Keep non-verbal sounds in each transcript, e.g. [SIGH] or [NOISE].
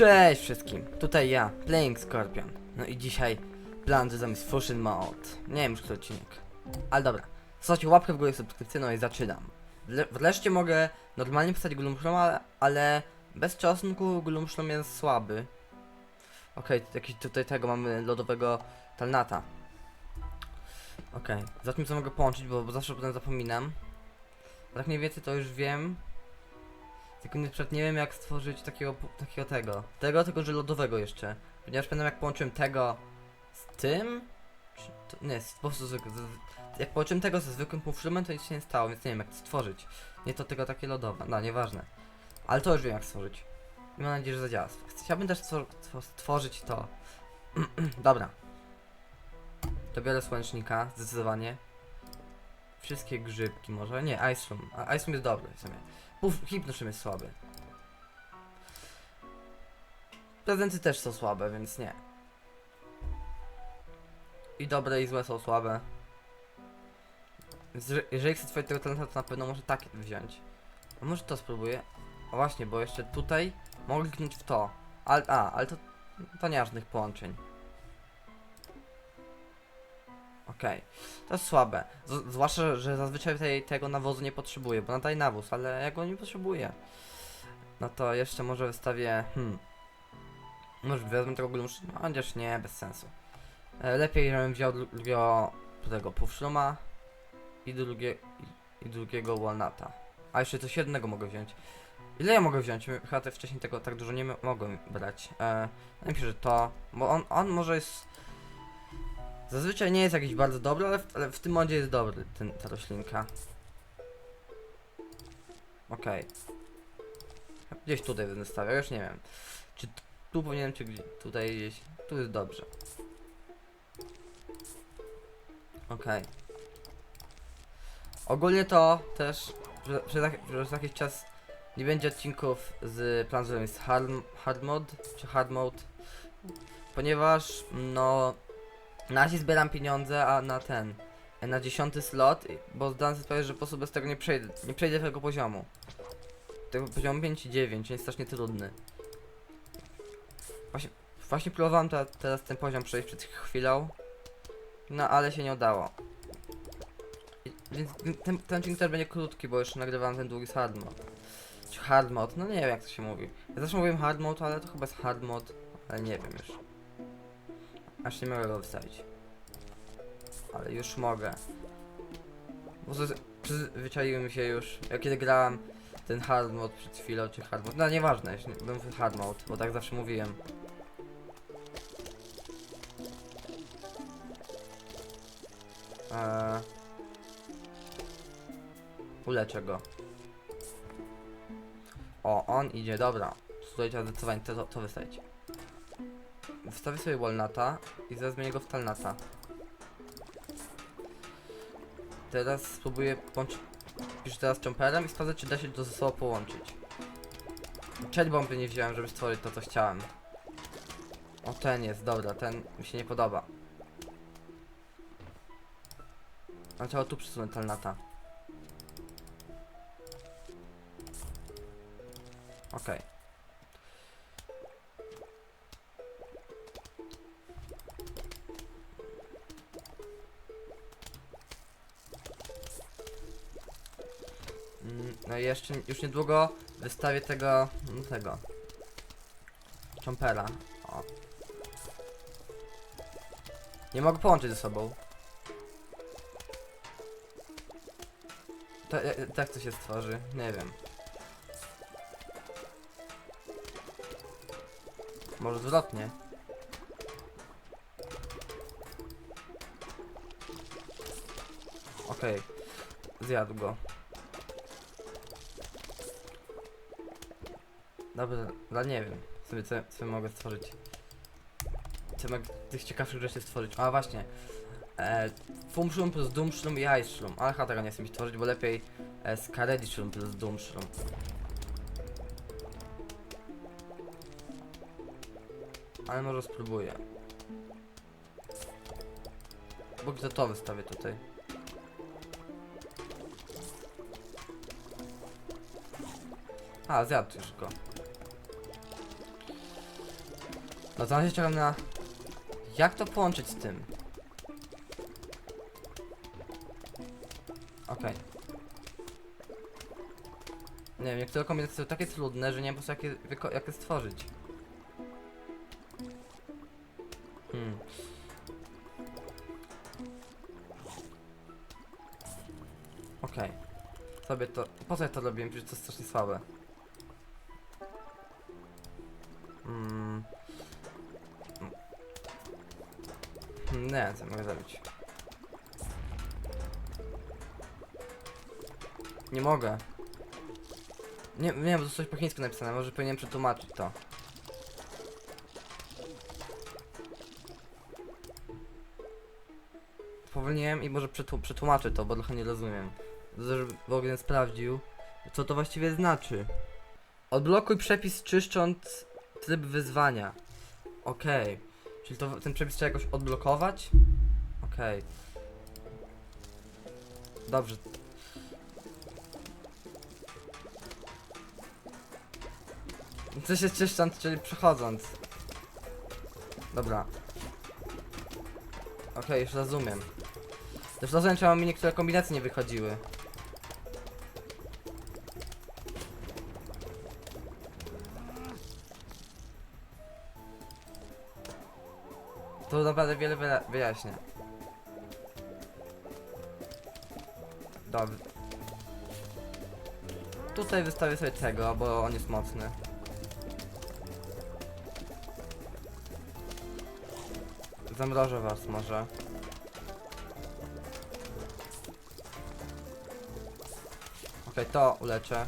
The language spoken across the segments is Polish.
Cześć wszystkim, tutaj ja, Playing Scorpion. No i dzisiaj plan zamiast Fusion Mode. Nie wiem już odcinek. Ale dobra, zostawcie łapkę w górę subskrypcyjną i zaczynam. Wle- Wreszcie mogę normalnie pisać Gloomshroom, ale, bez czosnku Gloomshroom jest słaby. Okej, jakiś tutaj tego mamy lodowego Talnata. Okej, zacznijmy co mogę połączyć, bo, bo zawsze potem zapominam. Tak mniej więcej to już wiem. Tylko na przykład nie wiem jak stworzyć takiego, takiego tego. Tego, tylko że lodowego jeszcze. Ponieważ pamiętam jak połączyłem tego z tym. To, nie, po prostu z, z, jak połączyłem tego ze zwykłym półfilmem, to nic się nie stało, więc nie wiem jak to stworzyć. Nie to tego takie lodowe, no nieważne. Ale to już wiem jak stworzyć. I mam nadzieję, że zadziała. Chciałbym też stwor stwor- stworzyć to. [CLEARS THROAT] Dobra. To biorę słonecznika, zdecydowanie. Wszystkie grzybki może. Nie, Ice Room. Ice Room jest dobry w sumie. Puf, hipnoszym jest słaby. Prezenty też są słabe, więc nie. I dobre i złe są słabe. Więc że- jeżeli chcę twojego tego talenta, to na pewno może tak wziąć. A może to spróbuję? O właśnie, bo jeszcze tutaj mogę kliknąć w to. Ale, a, ale to, to nie połączeń. Okej, to jest słabe. Z, zwłaszcza, że zazwyczaj tej, tego nawozu nie potrzebuję, bo nadaje nawóz, ale ja go nie potrzebuję. No to jeszcze może wystawię. Hmm. Może wezmę tego glumsz. No chociaż nie, bez sensu. E, lepiej, żebym wziął dru- drugiego tego puffszluma i, drugie, i, drugiego walnuta. A jeszcze coś jednego mogę wziąć. Ile ja mogę wziąć? Chyba te wcześniej tego tak dużo nie mogłem brać. E, najpierw, że to, bo on, on może jest Zazwyczaj nie jest jakiś bardzo dobry, ale w, ale w tym modzie jest dobry ten, ta roślinka. Okej. Gdzieś tutaj będę stawiał, już nie wiem. Czy tu powinienem, czy tutaj gdzieś. Tu jest dobrze. Okej. Ogólnie to też że za jakiś czas nie będzie odcinków z planem jest hard, hard mode, czy hard mode. Ponieważ, no, na razie zbieram pieniądze, a na ten. Na dziesiąty slot, bo zdałem sobie sprawę, że po prostu bez tego nie przejdę. Nie przejdę tego poziomu. Tego poziomu 5 i 9, jest strasznie trudny. Właśnie, właśnie próbowałem te, teraz ten poziom przejść przed chwilą. No ale się nie udało. I, więc ten, ten odcinek też będzie krótki, bo jeszcze nagrywałem ten długi z hard mode. Czy hard mode? No nie wiem jak to się mówi. Ja zawsze mówiłem hard mode, ale to chyba jest hard mode, ale nie wiem już. Aż nie mogę go wstawić. Ale już mogę. Bo przyzwyczaiłem mi się już. Ja kiedy grałem ten hard mode przed chwilą, czy hard mode. No nieważne, nie- bym hard mode, bo tak zawsze mówiłem. Eee, uleczę go. O, on idzie, dobra. Tutaj trzeba zdecydowanie to, to wystawić. Wstawię sobie Walnuta i zaraz zmienię go w Talnata. Teraz spróbuję połączyć... Piszę teraz Jumperem i sprawdzę, czy da się to ze sobą połączyć. Cherry bomby nie wziąłem, żeby stworzyć to, co chciałem. O, ten jest, dobra, ten mi się nie podoba. Ale trzeba tu przesunąć Talnata. Okej. Mm, No i jeszcze już niedługo wystawię tego, no tego Chompera. O. Nie mogę połączyć ze sobą. E, e, tak to się stworzy, nie wiem. Może zwrotnie. Okej, zjadł go. Dobra, no nie wiem. Sobie co, co mogę stworzyć. Co mogę tych ciekawszych rzeczy stworzyć. A właśnie. E, Fumshroom plus Doomshroom i Shroom. Ale chyba tego nie chcę mi stworzyć, bo lepiej e, Scaredy Shroom plus Doomshroom. Ale może spróbuję. Bo gdzie to wystawię tutaj. A, zjadł już go. No to się czekam na... Jak to połączyć z tym? Okej. Nie wiem, niektóre kombinacje są takie trudne, że nie wiem po prostu jak je, jak je stworzyć. Hmm. Okej. Sobie to... Po co ja to robiłem? Przecież to jest strasznie słabe. Mm. Hmm, Nie, co mogę zrobić? Nie mogę. Nie, nie, bo to coś po chińsku napisane, może powinienem przetłumaczyć to. Powinienem i może przetłu- przetłumaczę to, bo trochę nie rozumiem. Żeby ogóle sprawdził, co to właściwie znaczy. Odblokuj przepis czyszcząc tryb wyzwania. Okej. Czyli to, ten przepis trzeba jakoś odblokować? Okej. Dobrze. Co się czyszcząc, czyli przechodząc. Dobra. Okej, już rozumiem. Też rozumiem, czemu mi niektóre kombinacje nie wychodziły. To naprawdę wiele wyjaśnia. Dobrze. Tutaj wystawię sobie tego, bo on jest mocny. Zamrożę was może. Okej, to uleczę.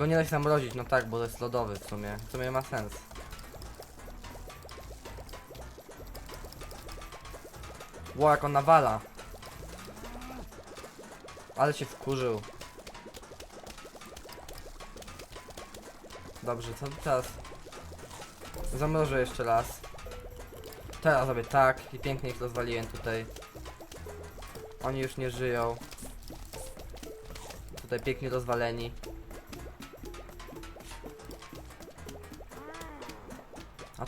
Go nie da się zamrozić, no tak, bo to jest lodowy w sumie. W sumie ma sens. Ło, jak on nawala. Ale się wkurzył. Dobrze, co teraz? Zamrożę jeszcze raz. Teraz zrobię tak i pięknie ich rozwaliłem tutaj. Oni już nie żyją. Tutaj pięknie rozwaleni.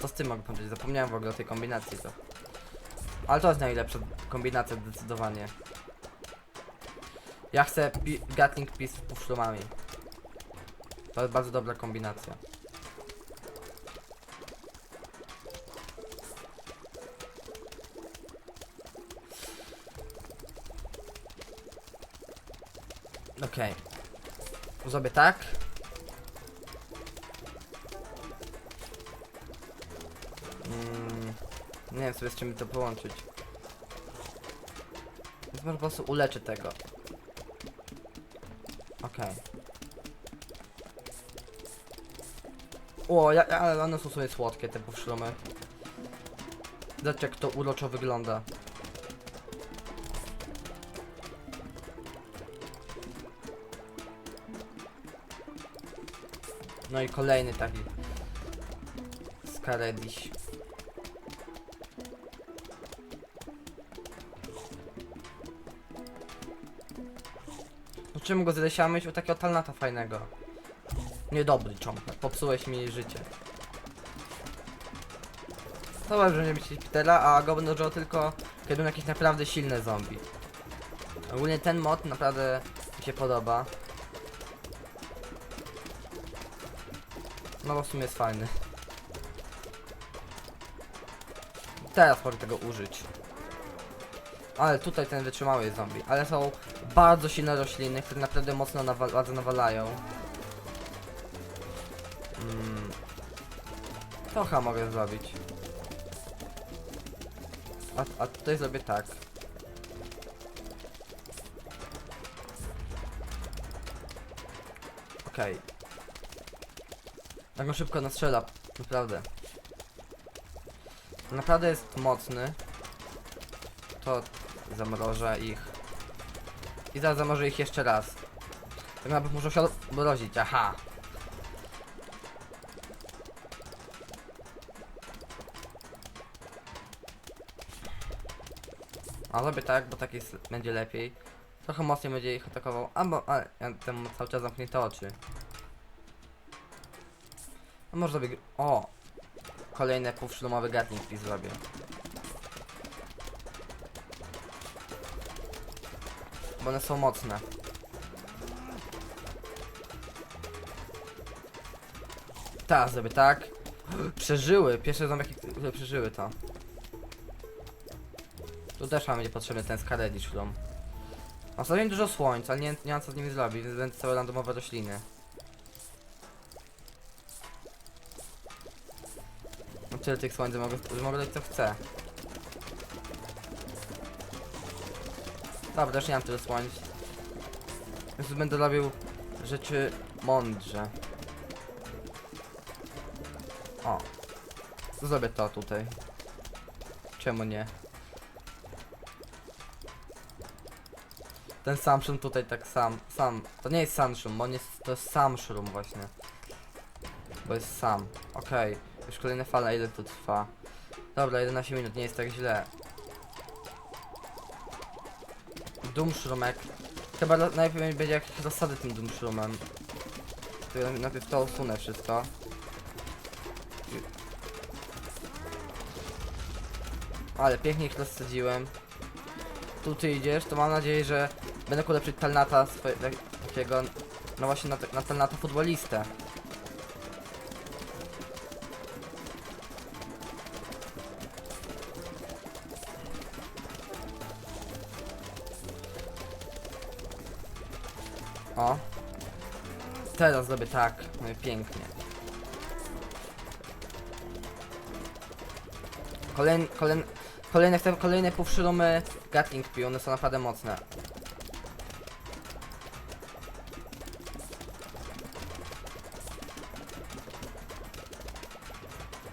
To z tym mogę zapomniałem w ogóle o tej kombinacji to. Ale to jest najlepsza kombinacja zdecydowanie. Ja chcę pi Gatling Piece z puszczumami. To jest bardzo dobra kombinacja. Okej. Zrobię tak. Nie wiem sobie z czym to połączyć. Więc może po prostu uleczę tego. Okej. O, ja, ja, ale one są sobie słodkie, te powszlumy. Zobaczcie jak to uroczo wygląda. No i kolejny taki Skarediś. Czym go zlesiamy? O takiego talnata fajnego. Niedobry cząpek, popsułeś mi życie. To że nie być Petera, a go używał tylko kiedy będą jakieś naprawdę silne zombie. Ogólnie ten mod naprawdę mi się podoba. No bo w sumie jest fajny. Teraz mogę tego użyć. Ale tutaj ten wytrzymały jest zombie. Ale są bardzo silne rośliny, które naprawdę mocno nawa bardzo nawalają. Mm. Chyba mogę zrobić. A, a tutaj zrobię tak. Okej. Tak go szybko nastrzela, naprawdę. Naprawdę jest mocny. To zamrożę ich. I zaraz zamrożę ich jeszcze raz. Tak naprawdę muszę się odmrozić, aha. A zrobię tak, bo tak będzie lepiej. Trochę mocniej będzie ich atakował, albo, ale ja temu cały czas zamknięte oczy. No może sobie... O! Kolejne półszlumowe gatling pis zrobię. Bo one są mocne. Teraz zrobię tak. [GASPS] Przeżyły! Pierwsze zombiaki, które przeżyły to. Tu też nam będzie potrzebny ten skaredicz szlum. Ostatnio dużo słońca, ale nie, nie mam co z nimi zrobić, więc będą całe randomowe rośliny. No tyle tych słońca, mogę, mogę dać co chcę. Dobra, też nie mam tyle słońc. Więc będę robił rzeczy mądrze. O. Zrobię to tutaj. Czemu nie? Ten samszum tutaj tak sam, sam. To nie jest samszum, on jest, to jest samszrum właśnie. Bo jest sam. Okej, już kolejna fala, ile to trwa? Dobra, 11 minut, nie jest tak źle. Dumszrumek. Chyba najpierw będzie jakieś zasady tym dumszrumem. Najpierw to usunę wszystko. Ale pięknie ich rozsadziłem. Tu ty idziesz, to mam nadzieję, że będę ulepszyć Talnata swoje, takiego, no właśnie na, na Talnata futbolistę. O. Teraz zrobię tak, no pięknie. Kolejne, kolejne, kolejne, kolejne półszylomy Gatling Pi, one są naprawdę mocne.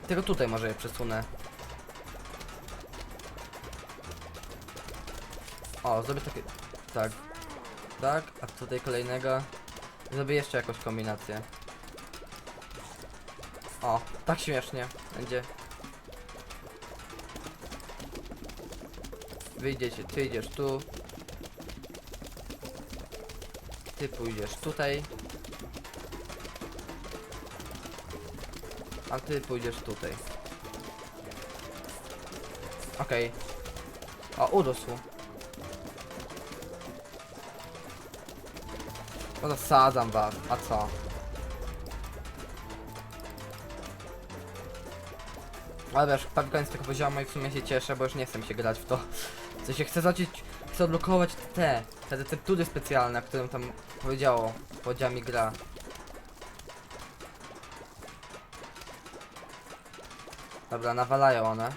Tylko tutaj może je przesunę. O, zrobię takie... Tak. Tak, a tutaj kolejnego. Zrobię jeszcze jakąś kombinację. O, tak śmiesznie będzie. Wyjdziecie, ty idziesz tu. Ty pójdziesz tutaj. A ty pójdziesz tutaj. Okej. O, urósł. No to sadzam was, a co? Ale wiesz, prawie koniec tego poziomu i w sumie się cieszę, bo już nie chcę się grać w to. W sensie chcę zacząć, chcę odblokować te, te receptury specjalne, którym tam powiedziało, powiedziała mi gra. Dobra, nawalają one.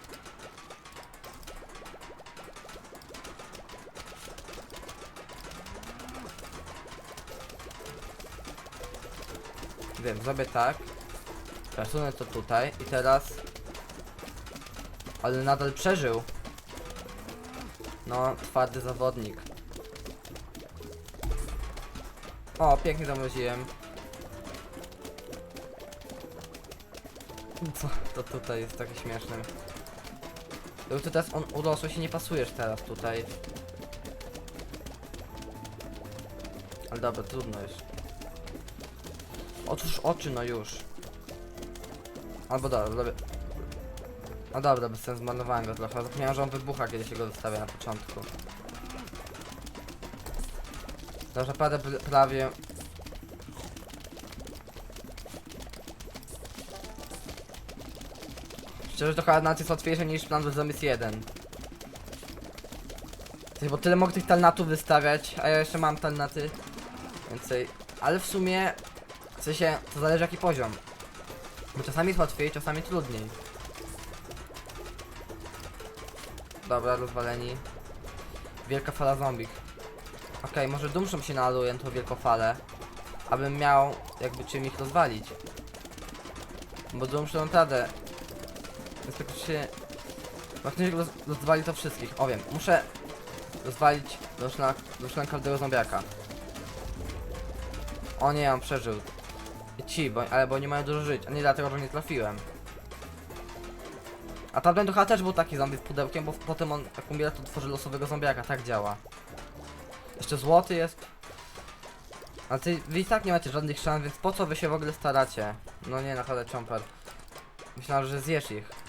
Wiem, zrobię tak. Przesunę to tutaj i teraz... Ale nadal przeżył. No, twardy zawodnik. O, pięknie zamroziłem. Co? To tutaj jest takie śmieszne. To już teraz on urosło się nie pasujesz teraz tutaj. Ale dobra, trudno już. Otwórz oczy, no już. Albo dobra, dobra. No dobra, bez sensu zmarnowałem go trochę. Zapomniałem, że on wybucha, kiedy się go zostawia na początku. Dobrze, naprawdę pr- prawie... Szczerze, to chyba jest łatwiejsze niż plan Zombies 1. W sensie, Bo tyle mogę tych talnatów wystawiać, a ja jeszcze mam talnaty. Więcej. Ale w sumie... W sensie, to zależy jaki poziom. Bo czasami jest łatwiej, czasami trudniej. Dobra, rozwaleni. Wielka fala zombie. Okej, może dumszą się naluję tą wielką falę. Abym miał jakby czym ich rozwalić. Bo dumszą naprawdę... Jest tak się... Właśnie roz, rozwali to wszystkich. O wiem, muszę rozwalić doszła każdego zombiaka. O nie, on przeżył. Ci, bo, ale bo nie mają dużo żyć, a nie dlatego, że nie trafiłem. A tamten chyba też był taki zombie z pudełkiem, bo potem on jak umiera to tworzy losowego zombiaka, tak działa. Jeszcze złoty jest. A ty, wy i tak nie macie żadnych szans, więc po co wy się w ogóle staracie? No nie, naprawdę Chomper. Myślałem, że zjesz ich.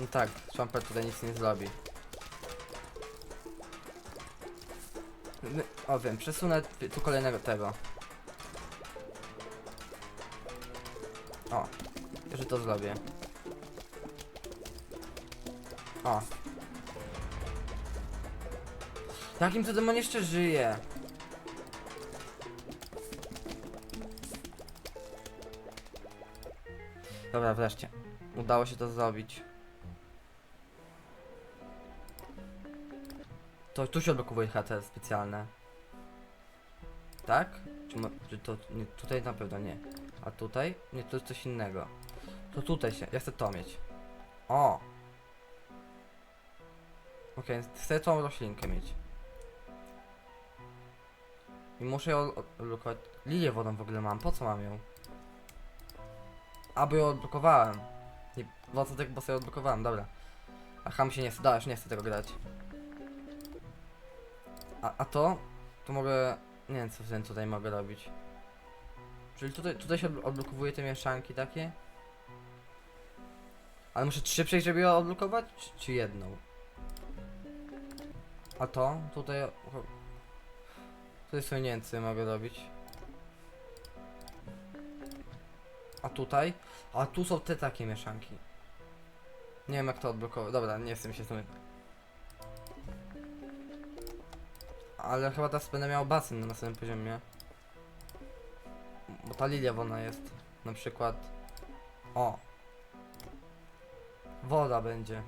No tak, Chomper tutaj nic nie zrobi. O wiem, przesunę tu kolejnego tego. O, że to zrobię. O. Jakim cudem on jeszcze żyje? Dobra, wreszcie. Udało się to zrobić. To tu się odblokowuje HT specjalne. Tak? Czy, mo- czy to nie, tutaj na pewno nie. A tutaj? Nie, to jest coś innego. To tutaj się, ja chcę to mieć. O! Okej, chcę tą roślinkę mieć. I muszę ją od- odblokować. Lilię wodą w ogóle mam, po co mam ją? A, bo ją odblokowałem. Nie, bo co tak, bo sobie odblokowałem, dobra. Aha, mi się nie chce, da, już nie chcę tego grać. A, a to? To mogę... Nie wiem, co wtedy tutaj mogę robić. Czyli tutaj, tutaj się odblo- odblokowuje te mieszanki takie? Ale muszę trzy przejść, żeby je odblokować? Czy, czy jedną? A to? Tutaj... Tutaj sobie nie wiem, co mogę robić. A tutaj? A tu są te takie mieszanki. Nie wiem jak to odblokować. Dobra, nie mi się z tym... Ale chyba teraz będę miał basen na następnym poziomie. Bo ta lilia wona jest. Na przykład. O. Woda będzie.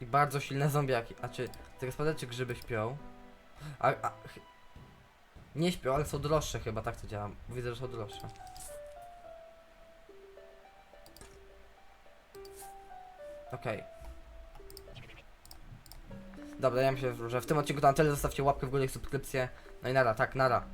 I bardzo silne zombiaki. A czy teraz spada czy grzyby śpią? A, a, nie śpią, ale są droższe chyba, tak to działa. Widzę, że są droższe. Okej. Dobra, ja myślę, że w tym odcinku to na tyle. Zostawcie łapkę w górę i subskrypcję. No i nara, tak, nara.